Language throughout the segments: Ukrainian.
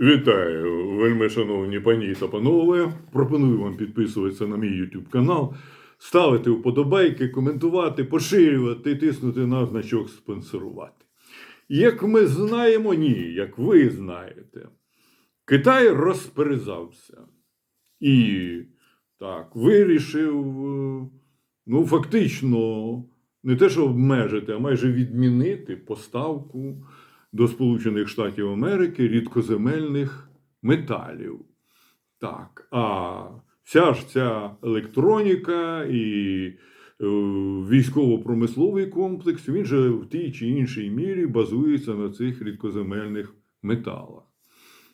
Вітаю, вельми шановні пані та панове. Пропоную вам підписуватися на мій YouTube канал, ставити вподобайки, коментувати, поширювати, тиснути на значок спонсорувати. Як ми знаємо, ні, як ви знаєте, Китай розперезався і так вирішив, ну, фактично, не те, що обмежити, а майже відмінити поставку до Сполучених Штатів Америки рідкоземельних металів. Так, а вся ж ця електроніка і е, військово-промисловий комплекс, він же в тій чи іншій мірі базується на цих рідкоземельних металах.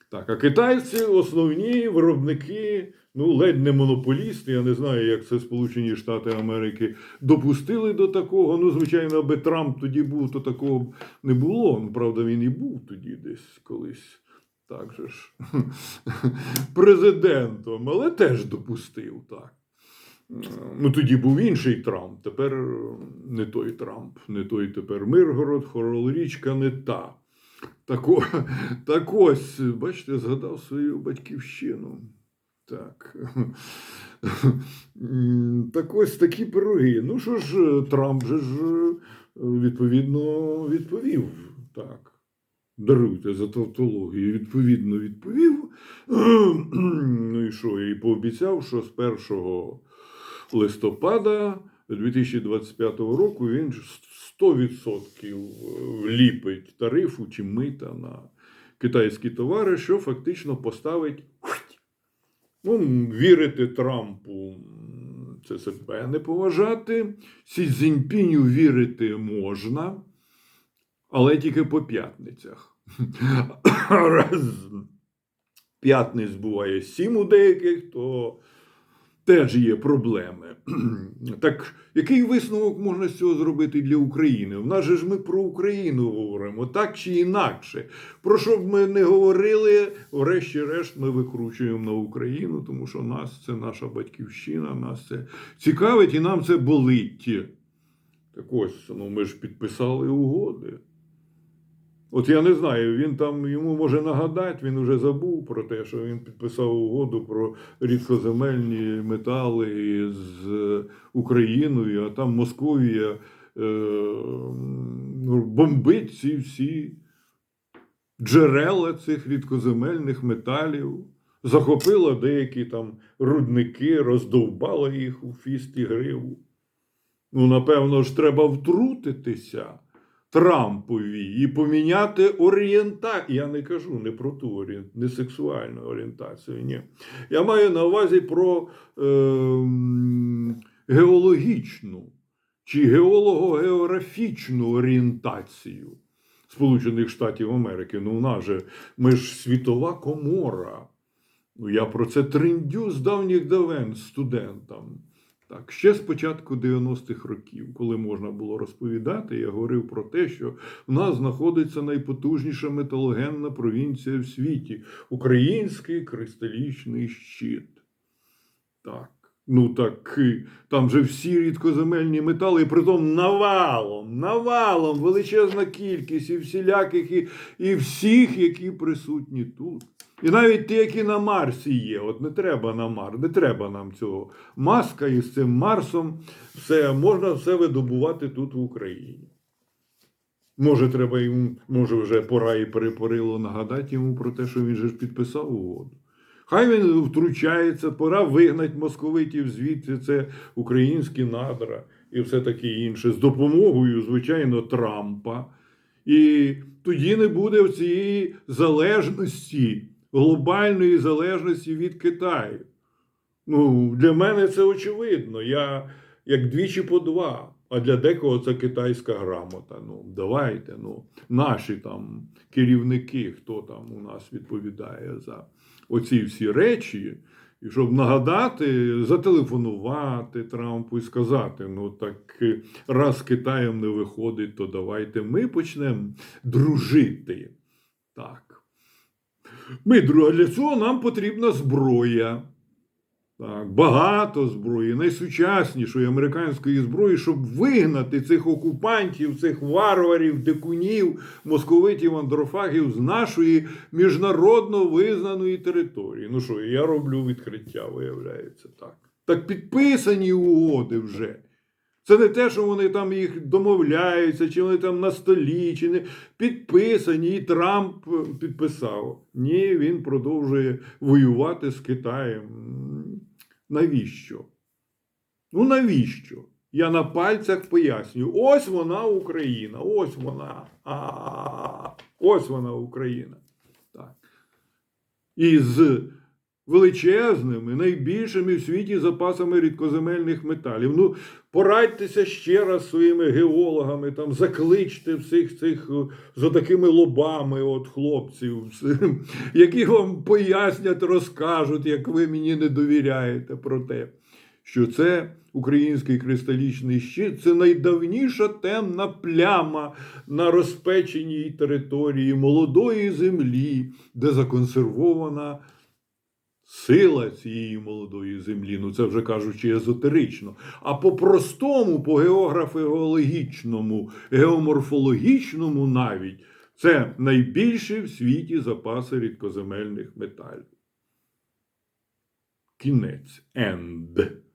Так, а китайці основні виробники, ну, ледь не монополісти, я не знаю, як це Сполучені Штати Америки допустили до такого. Ну, звичайно, аби Трамп тоді був, то такого б не було. Ну, правда, він і був тоді десь колись. Так же ж президентом, але теж допустив так. Ну, тоді був інший Трамп, тепер не той Трамп, не той тепер Миргород, Хоролрічка не та. Так, так ось, бачите, згадав свою батьківщину. Так. Так ось такі пироги. Ну що ж, Трамп же ж відповідно відповів. Так. Даруйте за тавтологію. Відповідно відповів. Ну і що? І пообіцяв, що з 1 листопада 2025 року він 100% вліпить тарифу чи мита на китайські товари, що фактично поставить. Ну, вірити Трампу це себе не поважати. Сі Цзіньпіню вірити можна, але тільки по п'ятницях. Раз п'ятниць буває сім у деяких, то теж є проблеми. Так який висновок можна з цього зробити для України? В нас же ж ми про Україну говоримо, так чи інакше. Про що б ми не говорили, врешті-решт ми викручуємо на Україну, тому що нас це наша батьківщина, нас це цікавить і нам це болить. Так ось, ну ми ж підписали угоди. От я не знаю, він там йому може нагадати, він вже забув про те, що він підписав угоду про рідкоземельні метали з Україною, а там Московія е, бомбить ці всі джерела цих рідкоземельних металів, захопила деякі там рудники, роздовбала їх у фіст і гриву. Ну, напевно ж, треба втрутитися. Трампові і поміняти орієнтацію. Я не кажу не про ту орієнт... не сексуальну орієнтацію. Ні. Я маю на увазі про е, геологічну чи геолого-географічну орієнтацію Сполучених Штатів Америки. Ну, у нас же ми ж світова комора. Ну, я про це триндю з давніх давен студентам. Так, ще з початку 90-х років, коли можна було розповідати, я говорив про те, що в нас знаходиться найпотужніша металогенна провінція в світі український кристалічний щит. Так. Ну так там же всі рідкоземельні метали, і притом навалом, навалом, величезна кількість і всіляких, і, і всіх, які присутні тут. І навіть ті, які на Марсі є. От не треба на Марс, не треба нам цього маска із цим Марсом. Все, можна все видобувати тут в Україні. Може, треба йому, може, вже пора і перепорило нагадати йому про те, що він же ж підписав угоду. Хай він втручається, пора вигнати московитів звідси, це українські надра і все таке інше, з допомогою, звичайно, Трампа. І тоді не буде в цієї залежності, глобальної залежності від Китаю. Ну, для мене це очевидно. Я як двічі по два. А для декого це китайська грамота. Ну, давайте, ну, наші там керівники, хто там у нас відповідає за оці всі речі, і щоб нагадати, зателефонувати Трампу і сказати: ну так раз Китаєм не виходить, то давайте ми почнемо дружити. Так. Ми дру- а для цього нам потрібна зброя. Так, багато зброї, найсучаснішої американської зброї, щоб вигнати цих окупантів, цих варварів, дикунів, московитів, андрофагів з нашої міжнародно визнаної території. Ну що, я роблю відкриття, виявляється так. Так підписані угоди вже. Це не те, що вони там їх домовляються, чи вони там на столі, чи не підписані, і Трамп е, підписав. Ні, він продовжує воювати з Китаєм. Навіщо? Ну навіщо? Я на пальцях пояснюю. Ось вона Україна, ось вона. А, ось вона Україна. Так. І з величезними, найбільшими в світі запасами рідкоземельних металів. Ну, порадьтеся ще раз своїми геологами, там, закличте всіх цих е, з такими лобами от хлопців, які вам пояснять, розкажуть, як ви мені не довіряєте про те, що це український кристалічний щит, це найдавніша темна пляма на розпеченій території молодої землі, де законсервована сила цієї молодої землі, ну це вже кажучи езотерично. А по-простому, по географіологічному, геоморфологічному навіть, це найбільші в світі запаси рідкоземельних металів. Кінець. End.